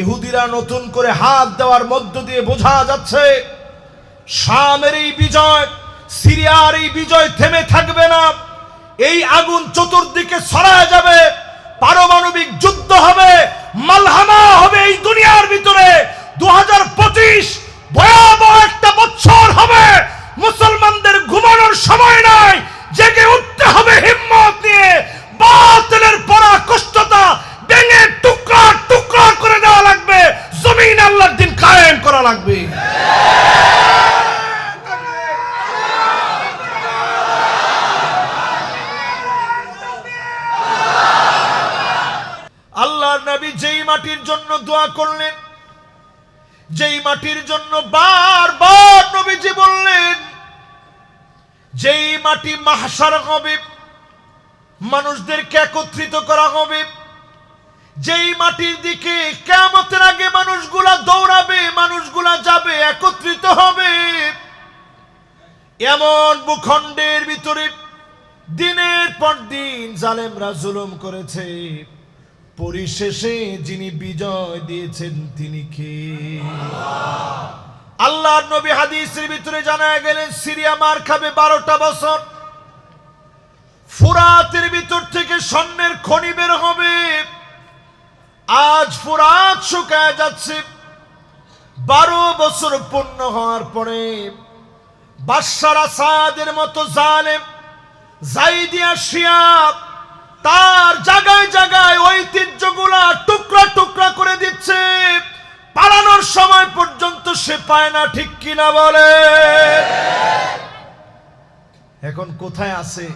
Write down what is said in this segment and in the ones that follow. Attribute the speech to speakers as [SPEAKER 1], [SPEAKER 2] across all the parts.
[SPEAKER 1] ইহুদিরা নতুন করে হাত দেওয়ার মধ্য দিয়ে বোঝা যাচ্ছে, শামের এই বিজয়, সিরিয়ার এই বিজয় থেমে থাকবে না। এই আগুন চতুর্দিকে ছড়ায় যাবে, পারমাণবিক যুদ্ধ হবে, মালহামা হবে এই দুনিয়ার ভিতরে। দু হাজার পঁচিশ ভয়াবহ একটা বছর হবে। মুসলমানদের ঘুমানোর সময় নাই, জেগে উঠতে হবে হিম্মত নিয়ে। বাতিলের পরা কষ্টতা ভেঙে টুকরা টুকরা করে দেওয়া লাগবে। জমিন আল্লাহর দিন কায়েম করা লাগবে। আল্লাহর নবী যেই মাটির জন্য দোয়া করলেন, যেই মাটির জন্য বারবার নবীজি বললেন, যেই মাটি মাহসার হবে, মানুষদেরকে একত্রিত করা হবে যেই মাটির দিকে কেমতের আগে মানুষগুলা দৌড়াবে, মানুষগুলা যাবে, একত্রিত হবে। এমন ভূখণ্ডের ভিতরে দিনের পর দিন জালেমরা জুলুম করেছে। পরিশেষে যিনি বিজয় দিয়েছেন, তিনি কে? আল্লাহর নবী হাদিসের ভিতরে জানা গেলেন সিরিয়া মার খাবে বারোটা বছর। ফুরাতের ভিতর থেকে স্বর্ণের খনি বের হবে আজ ফুরাত শুকায় যাচ্ছে। বারো বছর পূর্ণ হওয়ার পরে বাদশার আসাদের মতো জালেম জাইদিয়া শিয়াব তার জায়গায় জায়গায় ঐতিহ্যগুলা টুকরা টুকরা করে দিচ্ছে। পালানোর সময় পর্যন্ত সে পায় না, ঠিক কিনা বলে? এখন কোথায় আছে?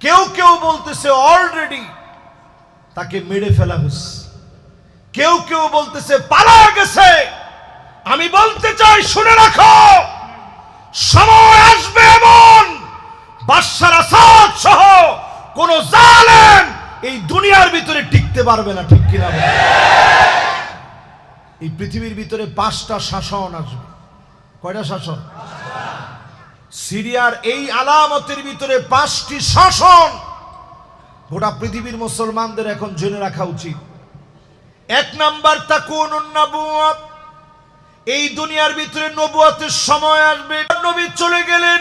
[SPEAKER 1] কেউ কেউ বলতেছে অলরেডি তাকে মেরে ফেলা হয়েছে কেউ কেউ বলতেছে পালা গেছে। আমি বলতে চাই, শুনে রাখো, সময় আসবে এমন। বাদশার আসাদ সহ কোন জালেম এই দুনিয়ার ভিতরে টিকতে পারবে না, ঠিক কিনা এই পৃথিবীর ভিতরে পাঁচটা শাসন আসবে। কয়টা শাসন? সিরিয়ার এই আলামতের ভিতরে পাঁচটি শাসন। গোটা পৃথিবীর মুসলমানদের এখন জেনে রাখা উচিত। এক নাম্বার তাকুন নবুয়াত এই দুনিয়ার ভিতরে নবুয়াতের সময় আসবে। নবী চলে গেলেন।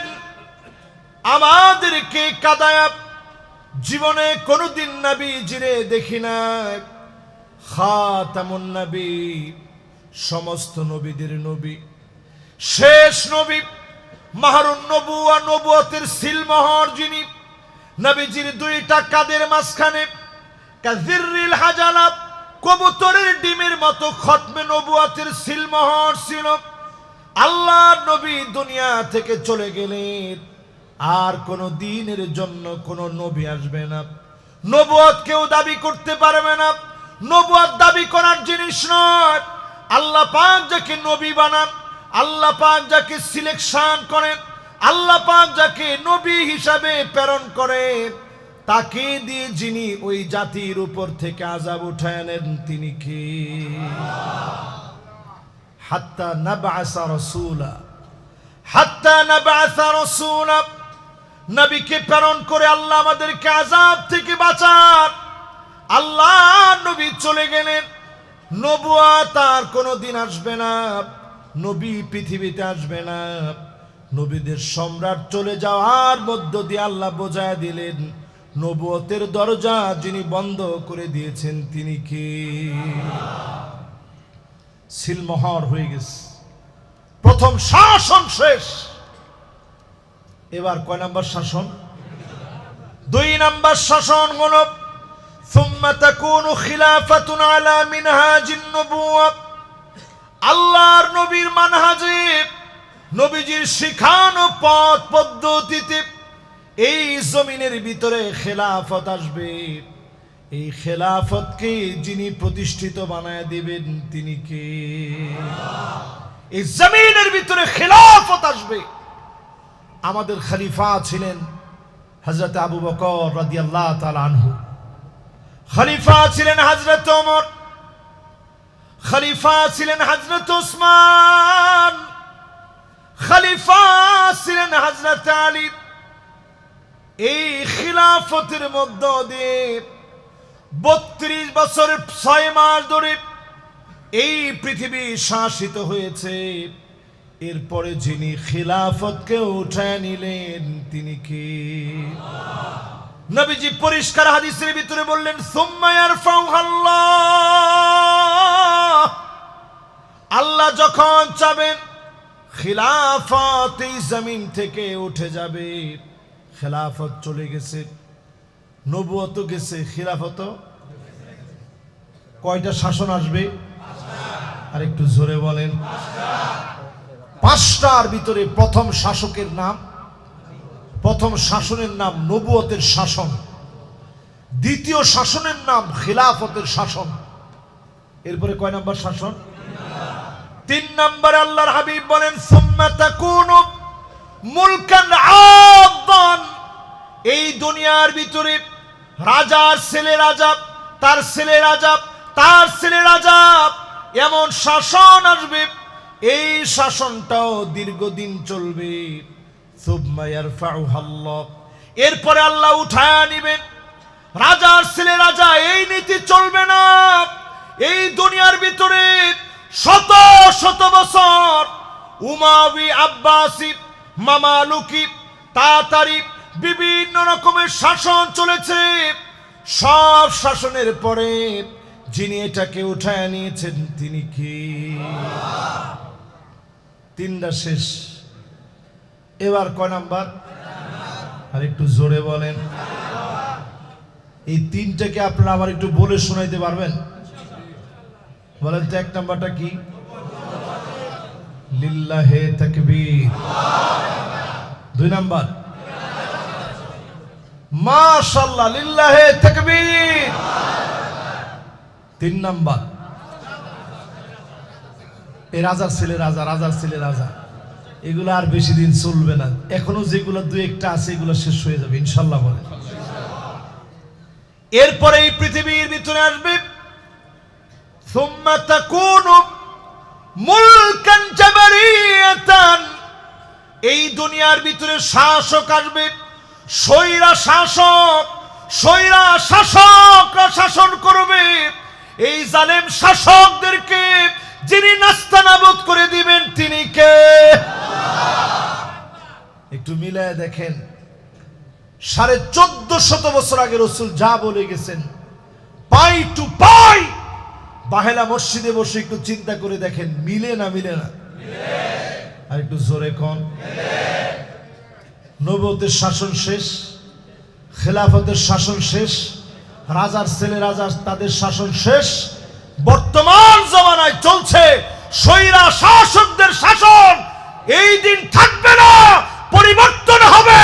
[SPEAKER 1] আমাদেরকে কাদায়া। জীবনে কোনোদিন নবী জিরে দেখি না খাতামুন নবী, সমস্ত নবীদের নবী। শেষ নবী, মাহারুন নবুয়া, নবুয়তের সিলমোহর যিনি, নবীজির দুইটা কাদের মাঝখানে কাজিরিল হাজালাত কবুতরের ডিমের মতো খতমে নবুয়াতের সিলমোহর ছিল। আল্লাহ নবী দুনিয়া থেকে চলে গেলেন। আর কোন দিনের জন্য কোন নবী আসবে না। নবুয়াত কেউ দাবি করতে পারবে না। নবুয়াত দাবি করার জিনিস নয়। আল্লাহ পাক যাকে নবী বানান, আল্লাহ পাক যাকে সিলেকশন করেন, আল্লাহ পাক যাকে নবী হিসাবে প্রেরণ করে তাকে দিয়ে যিনি ওই জাতির উপর থেকে আজাব উঠায় নেন তিনি কে? হাত্তা নাবাসা রসুলা। হাত্তা নাবাসা রসুলা। নবীকে প্রেরণ করে আল্লাহ আমাদেরকে আজাব থেকে বাঁচান। আল্লাহ নবী চলে গেলেন। নবুয়া তার কোনো দিন আসবে না। নবী পৃথিবীতে আসবে না। নবীদের সম্রাট চলে যাওয়ার মধ্য দিয়ে আল্লাহ বোঝায় দিলেন নবতের দরজা যিনি বন্ধ করে দিয়েছেন, তিনি কি? সিলমহর হয়ে গেছে। প্রথম শাসন শেষ। এবার কয় নাম্বার শাসন? দুই নাম্বার শাসন গণব আল্লাহর নবীর মানহাজে নবীজির শিখানো পথ পদ্ধতিতে এই জমিনের ভিতরে খেলাফত আসবে। এই খেলাফতকে যিনি প্রতিষ্ঠিত বানায় দিবেন, তিনি কে? এই জমিনের ভিতরে খেলাফত আসবে। আমাদের খলিফা ছিলেন হজরত আবু বকর রাদিয়াল্লাহ আনহু। খলিফা ছিলেন হজরত ওমর। খলিফা ছিলেন হজরত উসমান খলিফা ছিলেন হজরত আলী। এই খিলাফতের মধ্য দিয়ে বত্রিশ বছর ছয় মাস ধরে এই পৃথিবী শাসিত হয়েছে। এরপরে যিনি খিলাফতকে উঠায় নিলেন, তিনি কি? নবীজি পরিষ্কার হাদিসের ভিতরে বললেন সুম্মায়ার আল্লাহ যখন চাবেন, খিলাফত এই জমিন থেকে উঠে যাবে। খেলাফত চলে গেছে নবুয়ত গেছে খিলাফত কয়টা শাসন আসবে? আর একটু জোরে বলেন। পাঁচটার ভিতরে প্রথম শাসকের নাম, প্রথম শাসনের নাম নবুয়তের শাসন, দ্বিতীয় শাসনের নাম খিলাফতের শাসন। এরপরে কয় নাম্বার শাসন? তিন নম্বরে আল্লাহর হাবিব বলেন, সুম্মা তাকুনু মুলকান আদান এই দুনিয়ার ভিতরে রাজার ছেলে রাজা, তার ছেলে রাজা, তার ছেলে রাজা, এমন শাসন আসবে। এই শাসনটাও দীর্ঘদিন চলবে। এরপরে আল্লাহ উঠায় নিবেন। রাজার ছেলে রাজা, এই নীতি চলবে না। এই দুনিয়ার ভিতরে শত শত বছর উমাবি আব্বাসি, মামালুকি, তাতারি বিভিন্ন রকমের শাসন চলেছে। সব শাসনের পরে যিনি এটাকে উঠায় নিয়েছেন, তিনি কি? তিনটা শেষ। এবার কয় নাম্বার? আর একটু জোরে বলেন। এই তিনটাকে আপনারা আবার একটু বলে শোনাইতে পারবেন? বলেন তো এক নাম্বারটা কি? লিল্লাহে তাকবীর। দুই নাম্বার? মাশাল্লাহ লিল্লাহে তাকবীর। তিন নাম্বার। এ রাজার ছেলে রাজা, রাজার ছেলে রাজা। এগুলো আর বেশি দিন চলবে না। এখনও যেগুলো দু একটা আছে, এগুলো শেষ হয়ে যাবে ইনশাল্লাহ বলে। এরপরে এই পৃথিবীর ভিতরে আসবে। এই দুনিয়ার ভিতরে শাসক আসবে। সৈরা শাসক সৈরা শাসকরা শাসন করবে। এই জালেম শাসকদেরকে যিনি নাস্তানাবুদ করে দিবেন, তিনি কে? একটু মিলায় দেখেন, সাড়ে চোদ্দ শত বছর আগে রসুল যা বলে গেছেন, পাই টু পাই, বাহেলা মসজিদে বসে একটু চিন্তা করে দেখেন, মিলে না মিলে না? আর একটু জোরে কন। নবতের শাসন শেষ, খেলাফতের শাসন শেষ, রাজার ছেলে রাজার তাদের শাসন শেষ। বর্তমান জমানায় চলছে সৈরা শাসকদের শাসন। এই দিন থাকবে না, পরিবর্তন হবে।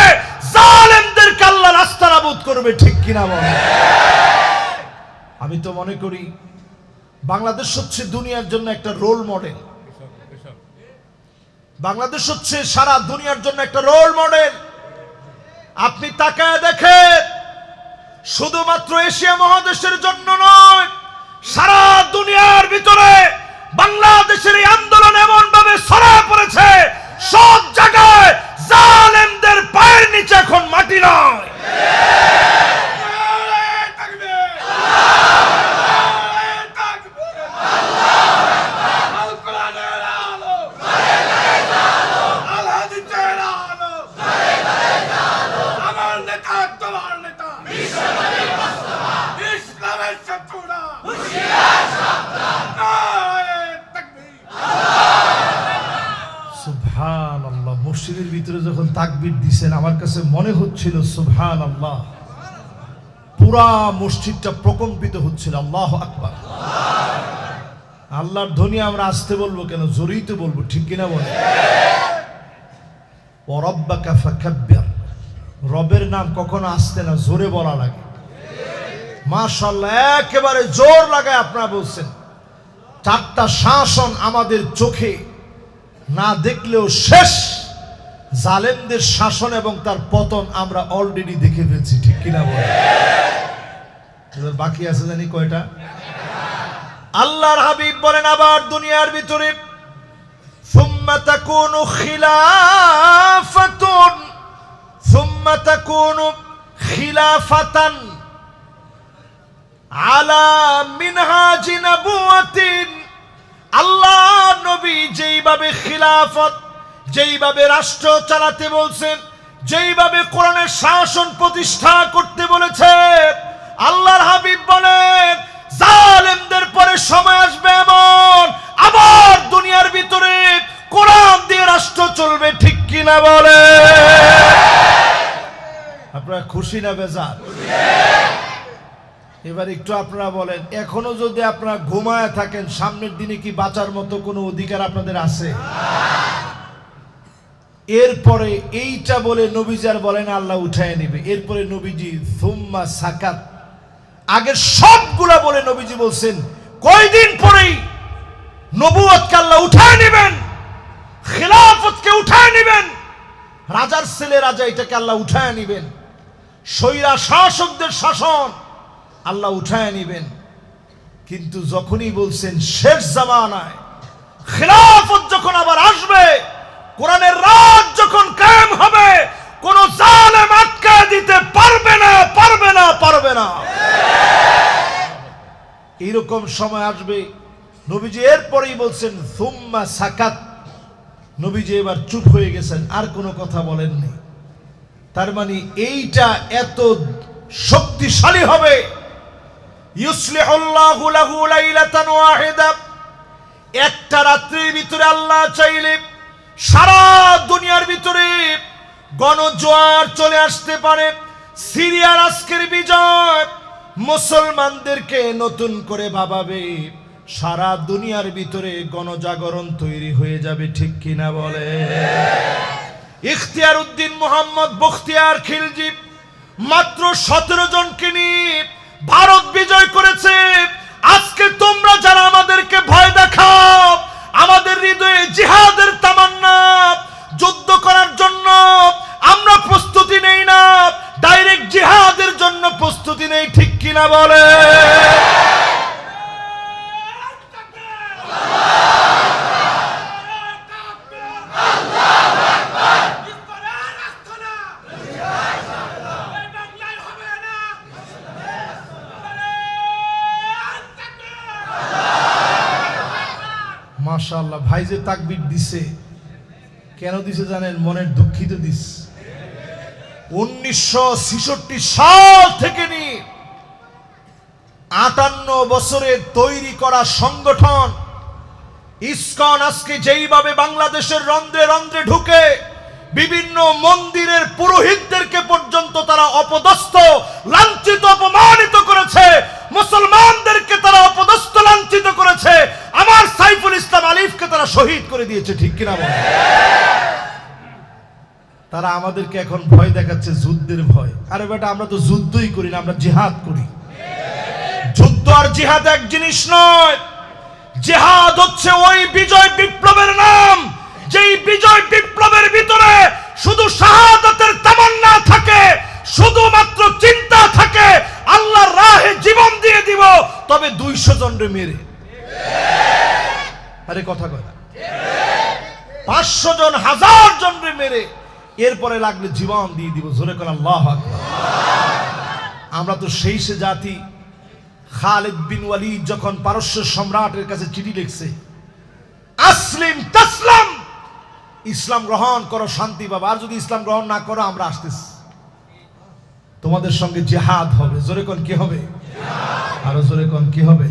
[SPEAKER 1] জালেমদেরকে কাল্লা রাস্তা নাবুদ করবে, ঠিক কিনা বলে? আমি তো মনে করি, বাংলাদেশ হচ্ছে দুনিয়ার জন্য একটা রোল মডেল বাংলাদেশ হচ্ছে সারা দুনিয়ার জন্য একটা রোল মডেল আপনি তাকায় দেখেন, শুধুমাত্র এশিয়া মহাদেশের জন্য নয়, সারা দুনিয়ার ভিতরে বাংলাদেশের এই আন্দোলন এমন ভাবে ছড়ায় পড়েছে, সব জায়গায় জালেমদের পায়ের নিচে এখন মাটি নয়। দিছেন আমার কাছে মনে হচ্ছিল সুবহান আল্লাহ পুরা মসজিদটা প্রকম্পিত হচ্ছিল, আল্লাহ আকবার। আল্লাহর ধ্বনি আমরা আসতে বলব কেন? জোরেই তো বলব, ঠিক কিনা বলে ও রব্বাকা ফাকাব্বির। রবের নাম কখনো আসতে না, জোরে বলা লাগে। মাশাল্লাহ একেবারে জোর লাগায় আপনারা বলছেন। চারটা শাসন আমাদের চোখে না দেখলেও শেষ। জালেমদের শাসন এবং তার পতন আমরা অলরেডি দেখে ফেলছি ঠিক কিনা বলে এবার বাকি আছে জানি কয়টা আল্লাহর হাবিব বলেন আবার দুনিয়ার ভিতরে ثم تكون خلافة ثم تكون خلافة على منهاج نبوة নবী যেইভাবে খিলাফত যেইভাবে রাষ্ট্র চালাতে বলছেন যেইভাবে কোরআনের শাসন প্রতিষ্ঠা করতে বলেছে, আল্লাহর হাবিব বলেন, জালেমদের পরে সময় আসবে এমন, আবার দুনিয়ার ভিতরে কোরআন দিয়ে রাষ্ট্র চলবে ঠিক কিনা বলে। আপনারা খুশি না বেজার? এবার একটু আপনারা বলেন, এখনও যদি আপনারা ঘুমায় থাকেন, সামনের দিনে কি বাঁচার মতো কোনো অধিকার আপনাদের আছে? এরপরে এইটা বলে নবীজার বলেন আল্লাহ উঠায় নিবে। এরপরে নবীজি, সুম্মা সাকাত। আগে সবগুলা বলে নবীজি বলছেন, কয়দিন পরেই নবুয়তকে আল্লাহ উঠায় নেবেন, খেলাফতকে উঠায় নেবেন, রাজার ছেলে রাজা এটাকে আল্লাহ উঠায় নেবেন সৈরা শাসকদের শাসন আল্লাহ উঠায় নেবেন। কিন্তু যখনই বলছেন, শেষ জামানায় খেলাফত যখন আবার আসবে কোরআনের রাজ যখন কায়েম হবে, কোন জালেম আটকায় দিতে পারবে না পারবে না পারবে না। এইরকম সময় আসবে, নবীজি এরপরেই বলছেন, সুম্মা সাকাত। নবীজি এবার চুপ হয়ে গেছেন, আর কোনো কথা বলেননি। তার মানে এইটা এত শক্তিশালী হবে। একটা রাত্রির ভিতরে আল্লাহ চাইলে সারা দুনিয়ার ভিতরে গণজোয়ার চলে আসতে পারে। সিরিয়ার আজকের বিজয় মুসলমানদেরকে নতুন করে ভাবাবে। সারা দুনিয়ার ভিতরে গণজাগরণ তৈরি হয়ে যাবে, ঠিক কিনা বলে? ইখতিয়ার উদ্দিন মোহাম্মদ বখতিয়ার খিলজি মাত্র সতেরো জনকে নিয়ে ভারত বিজয় করেছে। আজকে তোমরা যারা আমাদেরকে ভয় দেখাও আমাদের হৃদয়ে জিহাদের তামান্না, যুদ্ধ করার জন্য আমরা প্রস্তুতি নেই না ডাইরেক্ট জিহাদের জন্য প্রস্তুতি নেই, ঠিক কিনা বলে? ভাই যে তাকবির দিছে, কেন দিছে জানেন? মনের দুঃখিত দিস। উনিশশো ছেষট্টি সাল থেকে নিয়ে আটান্ন বছরের তৈরি করা সংগঠন ইসকন আজকে যেইভাবে বাংলাদেশের রন্ধ্রে রন্ধ্রে ঢুকে, বিভিন্ন মন্দিরের পুরোহিতদেরকে পর্যন্ত তারা অপদস্থ, লাঞ্ছিত, অপমানিত করেছে, মুসলমানদেরকে তারা অপদস্থ, লাঞ্ছিত করেছে। আমার আলিফকে তারা শহীদ করে দিয়েছে, ঠিক কিনা বলে? তারা আমাদেরকে এখন ভয় দেখাচ্ছে, যুদ্ধের ভয়। আরে বেটা, আমরা তো যুদ্ধই করি না, আমরা জিহাদ করি। যুদ্ধ আর জিহাদ এক জিনিস নয়। জেহাদ হচ্ছে ওই বিজয় বিপ্লবের নাম। যেই বিজয় বিপ্লবের ভিতরে শুধু শাহাদাতের তামান্না থাকে, শুধুমাত্র চিন্তা থাকে, আল্লাহর রাহে জীবন দিয়ে দিব, তবে দুইশো জনরে মেরে। আরে কথা কথা পাঁচশো জন, হাজার জনরে মেরে এরপরে লাগলে জীবন দিয়ে দিব। জোরে করে আল্লাহ আমরা তো সেই সে জাতি। খালেদ বিন ওয়ালিদ যখন পারস্য সম্রাটের কাছে চিঠি লিখছে, আসলিম তাসলাম, ইসলাম গ্রহণ করো শান্তি পাবা। আর যদি ইসলাম গ্রহণ না করো, আমরা আসতেছি। তোমাদের সঙ্গে জেহাদ হবে। জোরে কোন, কি হবে? আরও জোরে কোন, কি হবে?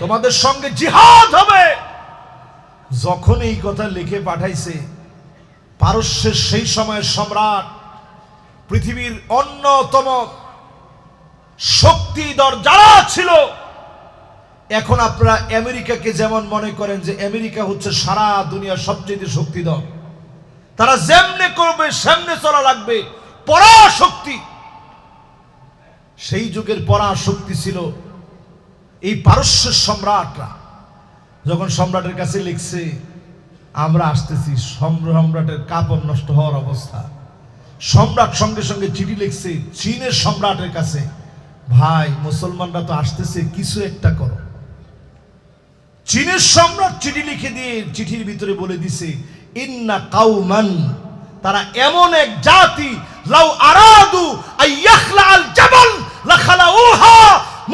[SPEAKER 1] তোমাদের সঙ্গে জিহাদ হবে। যখন এই কথা লিখে পাঠাইছে, পারস্যের সেই সময়ের সম্রাট পৃথিবীর অন্যতম শক্তিধর যারা ছিল, এখন আপনারা আমেরিকাকে যেমন মনে করেন যে আমেরিকা হচ্ছে সারা দুনিয়ার সবচেয়ে শক্তিধর তারা যেমনে করবে, সেমনে চলা লাগবে, পরাশক্তি। সেই যুগের পরাশক্তি ছিল এই পারস্যের সম্রাটরা যখন সম্রাটের কাছে লিখছে, আমরা আসতেছি সম্রাটের কাপড় নষ্ট হওয়ার অবস্থা। সম্রাট সঙ্গে সঙ্গে চিঠি লিখছে, চীনের সম্রাটের কাছে, ভাই, মুসলমানরা তো আসতেছে, কিছু একটা করো। চীনের সম্রাট চিঠি লিখে দিয়ে চিঠির ভিতরে বলে দিছে, ইন্না কাউমান, তারা এমন এক জাতি, লাউ আরাদু আল জাবাল লাখালাউহা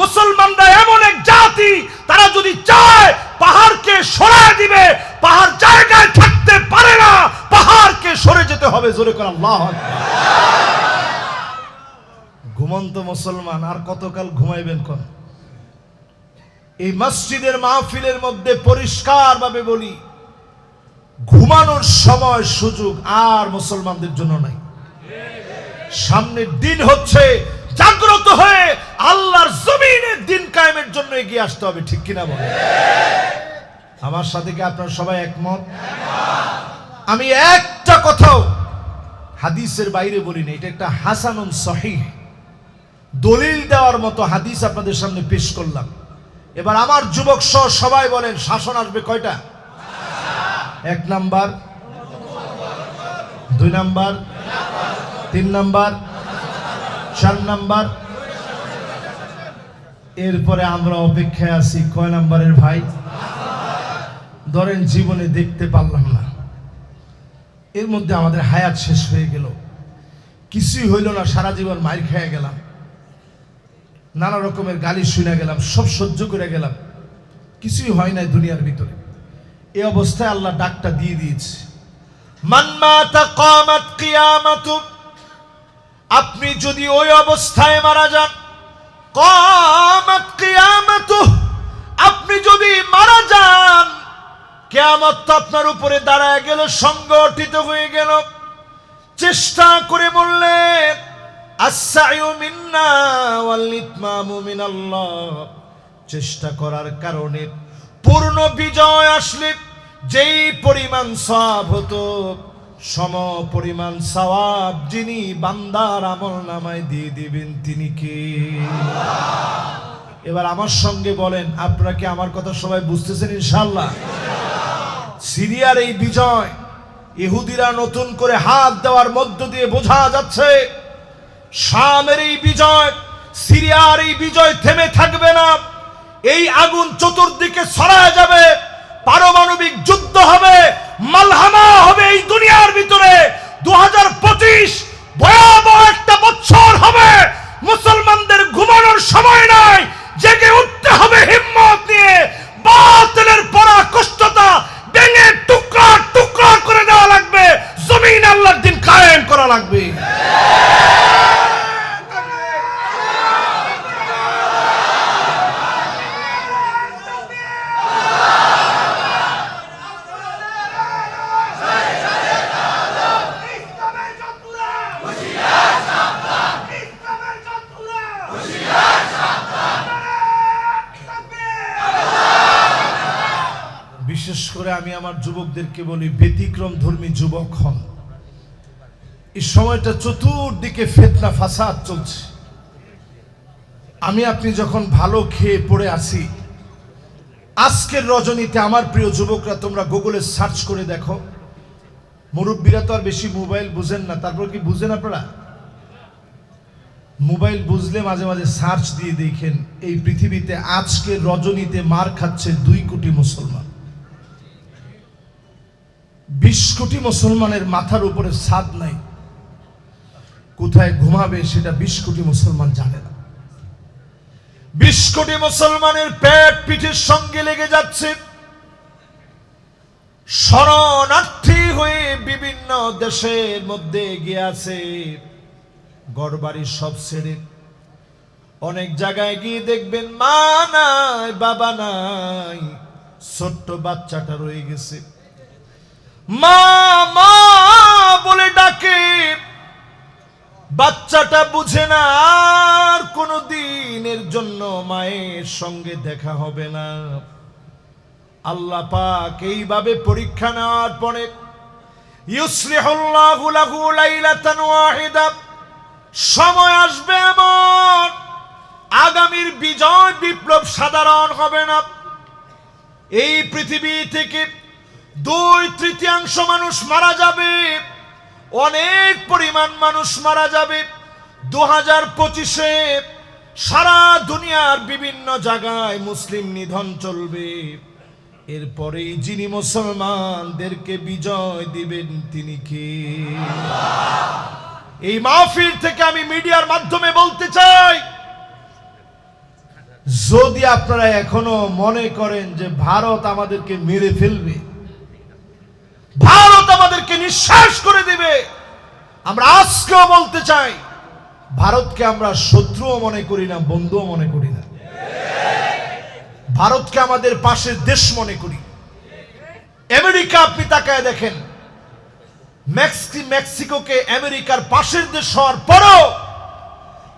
[SPEAKER 1] মুসলমানরা এমন এক জাতি, তারা যদি চায় পাহাড়কে সরায় দিবে, পাহাড় জায়গায় থাকতে পারে না, পাহাড়কে সরে যেতে হবে, জোরে করে আল্লাহ ঘুমন্ত মুসলমান, আর কতকাল ঘুমাইবেন কোন? এই মসজিদের মাহফিলের মধ্যে পরিষ্কারভাবে বলি, ঘুমানোর সময় সুযোগ আর মুসলমানদের জন্য নাই। সামনের দিন হচ্ছে জাগ্রত হয়ে আল্লাহর জমিনের দিন কায়েমের জন্য এগিয়ে আসতে হবে, ঠিক কিনা বলে? আমার সাথে কি আপনার সবাই একমত? আমি একটা কথাও হাদিসের বাইরে বলিনি এটা একটা হাসানুন সহিহ। দলিল দেওয়ার মতো হাদিস আপনাদের সামনে পেশ করলাম। এবার আমার যুবক সহ সবাই বলেন, শাসন আসবে কয়টা? এক নাম্বার, দুই নাম্বার, তিন নাম্বার চার নাম্বার। এরপরে আমরা অপেক্ষায় আছি, কয় নাম্বারের ভাই? ধরেন জীবনে দেখতে পারলাম না। এর মধ্যে আমাদের হায়াত শেষ হয়ে গেল। কিছুই হইল না, সারা জীবন মার খেয়ে গেলাম। নানা রকমের গালি শুনে গেলাম, সব সহ্য করে গেলাম। কিছুই হয় নাই দুনিয়ার ভিতরে। এ অবস্থায় আল্লাহ ডাকটা দিয়ে দিয়েছে। মান্মাতা কামাত কিয়ামাতু আপনি যদি ওই অবস্থায় মারা যান আপনি যদি মারা যান, কেয়ামত আপনার উপরে দাঁড়ায় গেল, সংগঠিত হয়ে গেল। চেষ্টা করে বললেন চেষ্টা করার কারণে পূর্ণ বিজয় আসলে, যেই পরিমাণ সব হতো। সম পরিমাণ সওয়াব যিনি বান্দার আমল নামায় দিয়ে দিবেন, তিনি কে? এবার আমার সঙ্গে বলেন, আপনারা কি আমার কথা সবাই বুঝতেছেন ইনশাল্লাহ সিরিয়ার এই বিজয় ইহুদিরা নতুন করে হাত দেওয়ার মধ্য দিয়ে বোঝা যাচ্ছে, শামের এই বিজয়, সিরিয়ার এই বিজয় থেমে থাকবে না, এই আগুন চতুর্দিকে ছড়ায় যাবে, পারমাণবিক যুদ্ধ হবে মালহামা হবে এই দুনিয়ার ভিতরে দু হাজার পঁচিশ ভয়াবহ একটা বছর হবে মুসলমানদের ঘুমানোর সময় নাই জেগে উঠতে হবে হিম্মত নিয়ে বাতিলের পরা কষ্টতা ভেঙে টুকরা টুকরা করে দেওয়া লাগবে জমিন আল্লাহর দিন কায়েম করা লাগবে
[SPEAKER 2] ইসলামের শত্রুরা হুঁশিয়ার সাবধান ইসলামের শত্রুরা হুঁশিয়ার সাবধান
[SPEAKER 1] বিশেষ করে আমি আমার যুবকদেরকে বলি, ব্যতিক্রম ধর্মী যুবক হন। এই সময়টা চতুর্দিকে ফেতনা, ফাসাদ চলছে। আমি, আপনি যখন ভালো খেয়ে পড়ে আছি, আজকের রজনীতে আমার প্রিয় যুবকরা তোমরা গুগলে সার্চ করে দেখো। মুরব্বীরা তো আর বেশি মোবাইল বুঝেন না, তারপর কি বুঝেন আপনারা? মোবাইল বুঝলে মাঝে মাঝে সার্চ দিয়ে দেখেন, এই পৃথিবীতে আজকের রজনীতে মার খাচ্ছে দুই কোটি মুসলমান। বিশ কোটি মুসলমানের মাথার উপরে ছাদ নাই। কোথায় ঘুমাবে সেটা বিশ কোটি মুসলমান জানে না। বিশ কোটি মুসলমানের পেট পিঠের সঙ্গে লেগে যাচ্ছে। শরণার্থী হয়ে বিভিন্ন দেশের মধ্যে গিয়ে আছে। গড়বাড়ি সব ছেড়ে অনেক জায়গায় গিয়ে দেখবেন মা নাই, বাবা নাই, ছোট্ট বাচ্চাটা রয়ে গেছে। মা মা বলে ডাকে। বাচ্চাটা বুঝে না, আর কোনো দিনের জন্য মায়ের সঙ্গে দেখা হবে না। আল্লাহ পাক এইভাবে পরীক্ষা নেওয়ার পরে সময় আসবে এমন, আগামীর বিজয় বিপ্লব সাধারণ হবে না। এই পৃথিবী থেকে দুই তৃতীয়াংশ মানুষ মারা যাবে। অনেক পরিমাণ মানুষ মারা যাবে। দু হাজার পঁচিশে সারা দুনিয়ার বিভিন্ন জায়গায় মুসলিম নিধন চলবে। এরপরেই যিনি মুসলমানদেরকে বিজয় দিবেন, তিনি কে? এই মাহফিল থেকে আমি মিডিয়ার মাধ্যমে বলতে চাই, যদি আপনারা এখনও মনে করেন যে ভারত আমাদেরকে মেরে ফেলবে ভারত আমাদেরকে নিঃশ্বাস করে দিবে। আমরা আজকেও বলতে চাই, ভারতকে আমরা শত্রুও মনে করি না, বন্ধুও মনে করি না। ভারতকে আমাদের পাশের দেশ মনে করি। আমেরিকা আপনি তাকায় দেখেন, মেক্সি, মেক্সিকোকে আমেরিকার পাশের দেশ হওয়ার পরও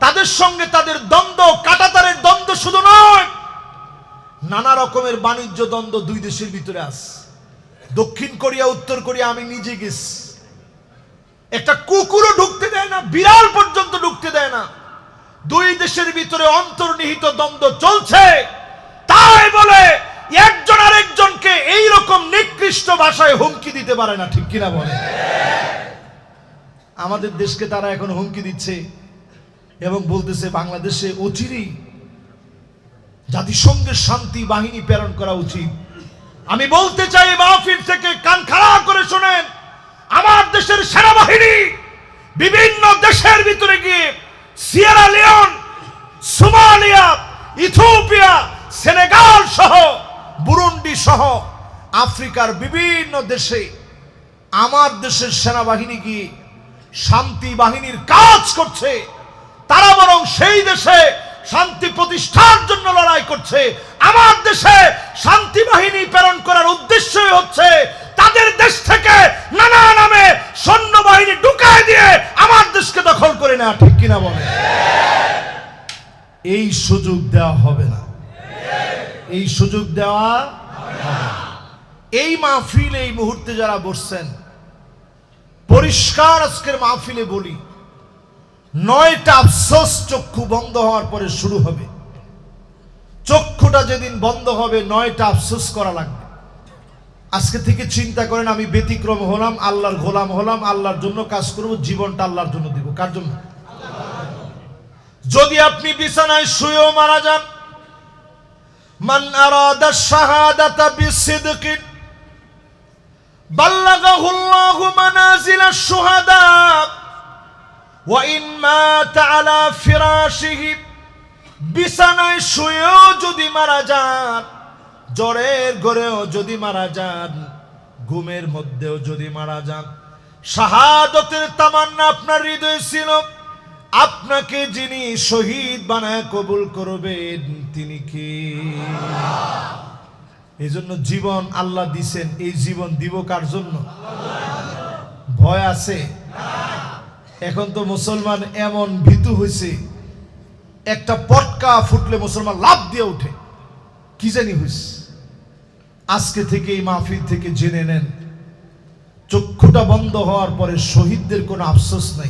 [SPEAKER 1] তাদের সঙ্গে তাদের দ্বন্দ্ব, কাটাতারের দ্বন্দ্ব শুধু নয়, নানা রকমের বাণিজ্য দ্বন্দ্ব দুই দেশের ভিতরে আস দক্ষিণ কোরিয়া, উত্তর কোরিয়া, আমি নিজে গেছি। একটা কুকুরও ঢুকতে দেয় না, বিড়াল পর্যন্ত ঢুকতে দেয় না। দুই দেশের ভিতরে অন্তর্নিহিত দ্বন্দ্ব চলছে। তাই বলে একজন আরেকজনকে এই রকম নিকৃষ্ট ভাষায় হুমকি দিতে পারে না, ঠিক কিনা বলে? আমাদের দেশকে তারা এখন হুমকি দিচ্ছে এবং বলতেছে, বাংলাদেশে অচিরেই জাতিসংঘের শান্তি বাহিনী প্রেরণ করা উচিত। আমি বলতে চাই মাহফিল থেকে কান খাড়া করে শোনেন। আমার দেশের সেনাবাহিনী বিভিন্ন দেশের ভিতরে গিয়ে Sierra Leone, Somalia, Ethiopia, Senegal সহ, বুরুন্ডি সহ আফ্রিকার বিভিন্ন দেশে আমার দেশের সেনাবাহিনী গিয়ে শান্তি বাহিনীর কাজ করছে। তারা বরং সেই দেশে শান্তি প্রতিষ্ঠার জন্য লড়াই করছে। আমার দেশে শান্তি বাহিনী প্রেরণ করার উদ্দেশ্যই হচ্ছে তাদের দেশ থেকে নানা নামে সৈন্যবাহিনী ঢুকায় দিয়ে আমার দেশকে দখল করে নেওয়া, ঠিক কিনা বলে এই সুযোগ দেওয়া হবে না। এই সুযোগ দেওয়া এই মাহফিল এই মুহূর্তে যারা বসছেন, পরিষ্কার আজকের মাহফিলে বলি নয়টা আফসোস চক্ষু বন্ধ হওয়ার পরে শুরু হবে। চক্ষুটা যেদিন বন্ধ হবে, নয়টা আফসোস করা লাগবে। আজকে থেকে চিন্তা করেন, আমি ব্যতিক্রম হলাম, আল্লাহর গোলাম হলাম, আল্লাহর জন্য কাজ করব, জীবনটা আল্লাহর জন্য দিব। কার জন্য? যদি আপনি বিছানায় শুয়েও মারা যান, মান আরাদা শাহাদাতা বিসিদকিন বাল্লাগাহু আল্লাহু মানাজিলা শুহাদা ওয়াইন মাত আলা ফিরাশিহি, বিছানায় শুয়েও যদি মারা যান, জ্বরের ঘরেও যদি মারা যান, ঘুমের মধ্যেও যদি মারা যান, শাহাদতের তামান্না আপনার হৃদয় ছিল, আপনাকে যিনি শহীদ বানায় কবুল করবেন, তিনি কি? এই জন্য জীবন আল্লাহ দিছেন, এই জীবন দিব কার জন্য? ভয় আছে? এখন তো মুসলমান এমন ভীতু হয়েছে একটা পটকা ফুটলে মুসলমান লাভ দিয়ে ওঠে কি জানি হয়েছে আজকে থেকে এই মাহফিল থেকে জেনে নেন, চক্ষুটা বন্ধ হওয়ার পরে শহীদদের কোনো আফসোস নাই।